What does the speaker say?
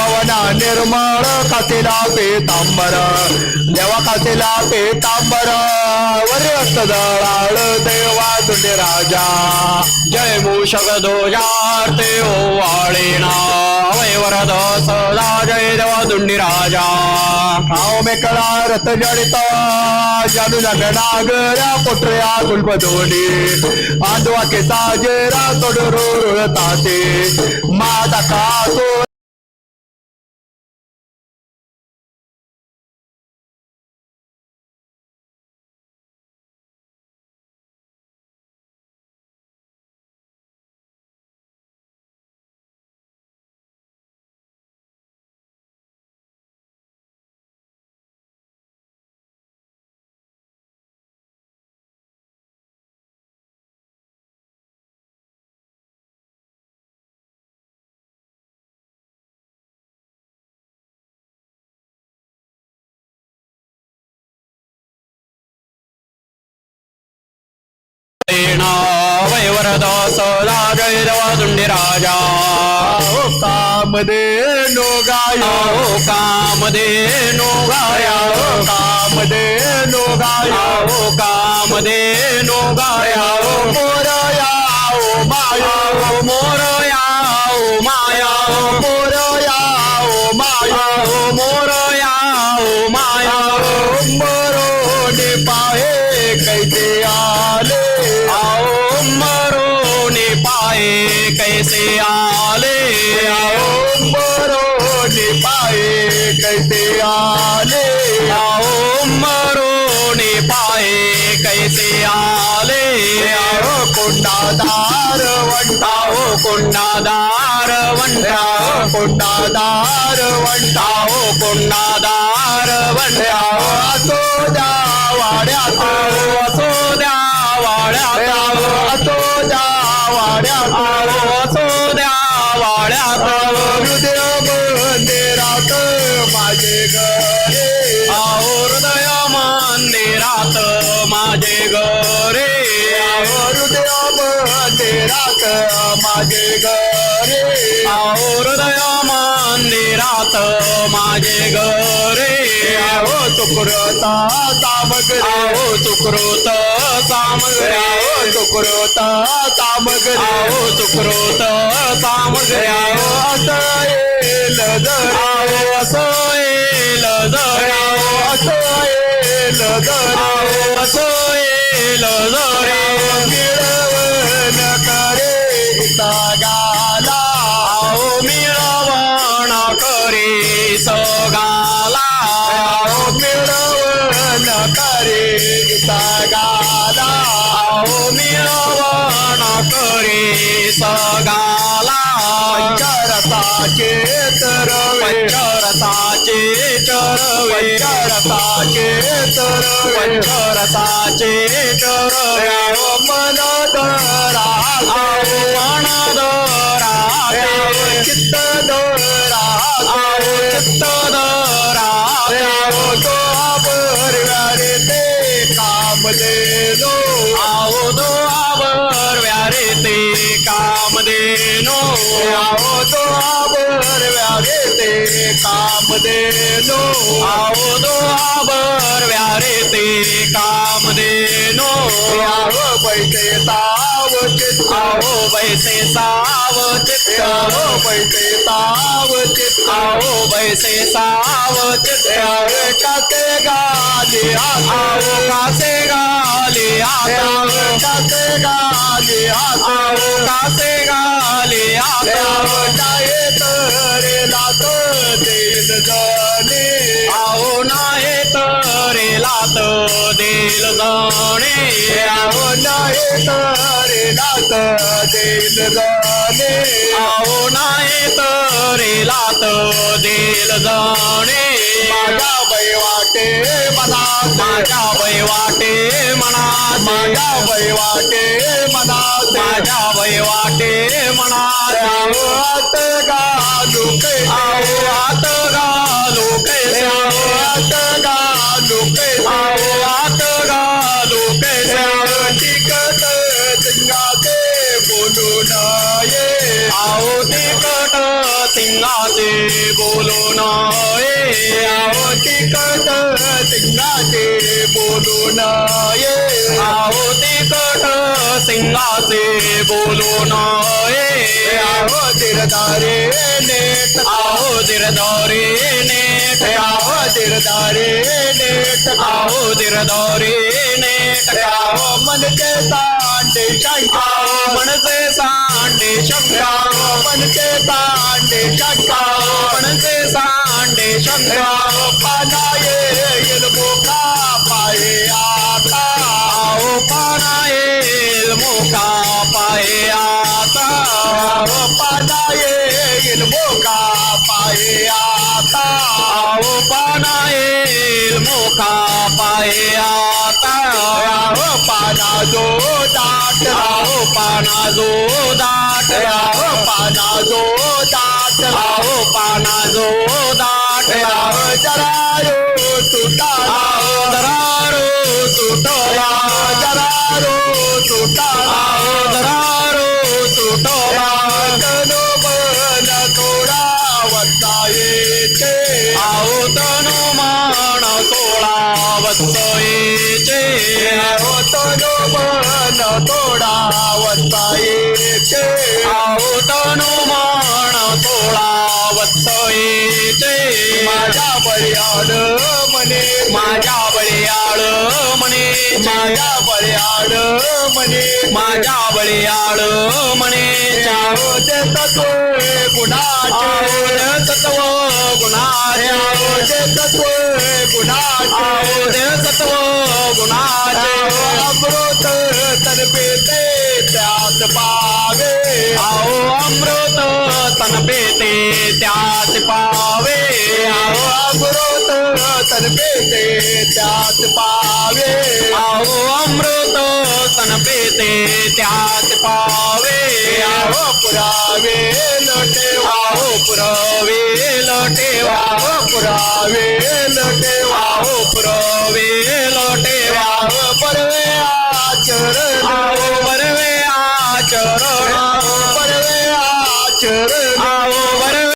भवना निर्मळ कासेला पेतांबर. देवा कासेला पेतांबर. वर रक्त दळाळ देवा तुझे राजा. जय मूषक ध्वजार्थे ओवाळेना वय वरद सदा जय देवा दुंडी राजा. भाव मेकळा रथ जडित जाणू जाग नागऱ्या पोटऱ्या कुलपदोडी. आंदवा केसा जेरा तोडरो रुळता ते मा वय वरद सदा जय देवा दुंडी राजा कामदे नो गाया। ओ कामदे नो गाया कामदे नो गाया ओ पाए कैसे आले आओ। मरोने पाहे कैसे आले आओ मरोने पाए कैसे आले आओ। कोंडादार वंटा आओ कोंडादार वंटा कोंडादार वंटा आओ कोंडादार वंटा असो द्या वाड्यात असो द्या वाड्यात वाड्यात द्या वाड्यात. हृदय मंदिरात माझे घरे. हृदय मंदिरात माझे गरे हृदय मंदिरात माझे घरे हृदय मंदिरात माझे घरे आहो सुकृता सामग्री आओ सुकृत सामग्र्या सुकृता सामग्री आओ सुकृत सामग्र्या असं येल जर आओ असं येल जऱ्या असं येल जर आओ असं येल जऱ्या मिळवण करे पंचरसाचे तरवे पंचरसाचे चरवे मन दरा आओ चित्त दोरा तो ते काम आओ दो आवर व्यारे ते काम देनो आओ तो व्यारे ते काम देनो आओ दो आवर व्यारे ते काम देनो आओ पैसे ताव चित्त आओ बैसे साव चित्त आओ पैसे ताव चित्त आओ बैसे साव चित्त काते गाली आओ आओ कासे गाले आता काते गाली आओ आओ कासे गाले आता जाये तरे लात दिन जाणे। आओ नाहे तरे लात देल जाणे. आओ नाही तरे लात दिन जाणे. आओ नाहे तरे लात देल जाणे. माझ्या बैवाटे मनात माझ्या वैवाटे मनात माझ्या बैवाटे मनात माझ्या वैवाटे मनात आत गालू आओ आत घालू कैसे आत गालू आओ आत घालू कैसे तिकट सिंगाचे बोलू नये आओ सिंगाते बोलो बोलून ये आहो तिकट सिंगाचे बोलून ये आहो तिकट बोलो बोलून ये आओ दिरदारे नेट. आओ दिरदारे नेट. आओ दिरदारे नेट. आहो दिरदौरी नेट. के साथ सांडे शंका मनचे सांडे शंका मनचे सांडे शंका मनचे सांडे शंका पाना येईल मोका पाये आता. आहो पाना येईल मोका पाये आता. आहो पाना येईल मोका पाये आता. आहो पाना येईल मोका पाये आता. पाना जो दाट आहो पाना जो दाट आहो पाना जो दाट आहो पाना जो दाट आहो जरायो सुटाला आहो दरारो सुटोला जरारो सुटाला आहो दरारो सुटोला तनो मन थोडा वत्ता येते आहो तनु मान सोळा वत्सयेचे मन थोडा वत्ता येते. आहो तनु मान सोळा वत्सयेचे माझ्या बळ्याड मने माझ्या बळीयाळ म्हणे. माझ्या बळ्याड मने माझ्या बळीयाळ म्हणे. आहो ते तत्व गुणाचे. सत्व गुणाचे. आहो ते तत्व गुणाचे. आहो सत्व गुणाचे. अमृत त्यात पावे. आहो अमृत तन पेते त्यात पावे. आहो अमृत तर्फे ते त्यात पावे. आहो अमृत तन पेते त्यात पावे. आहो पुरावे लटेवा आहो पुरावे लटेवा आहो परवे आहो बरवे आचरण आहो परवे आचरण Uh,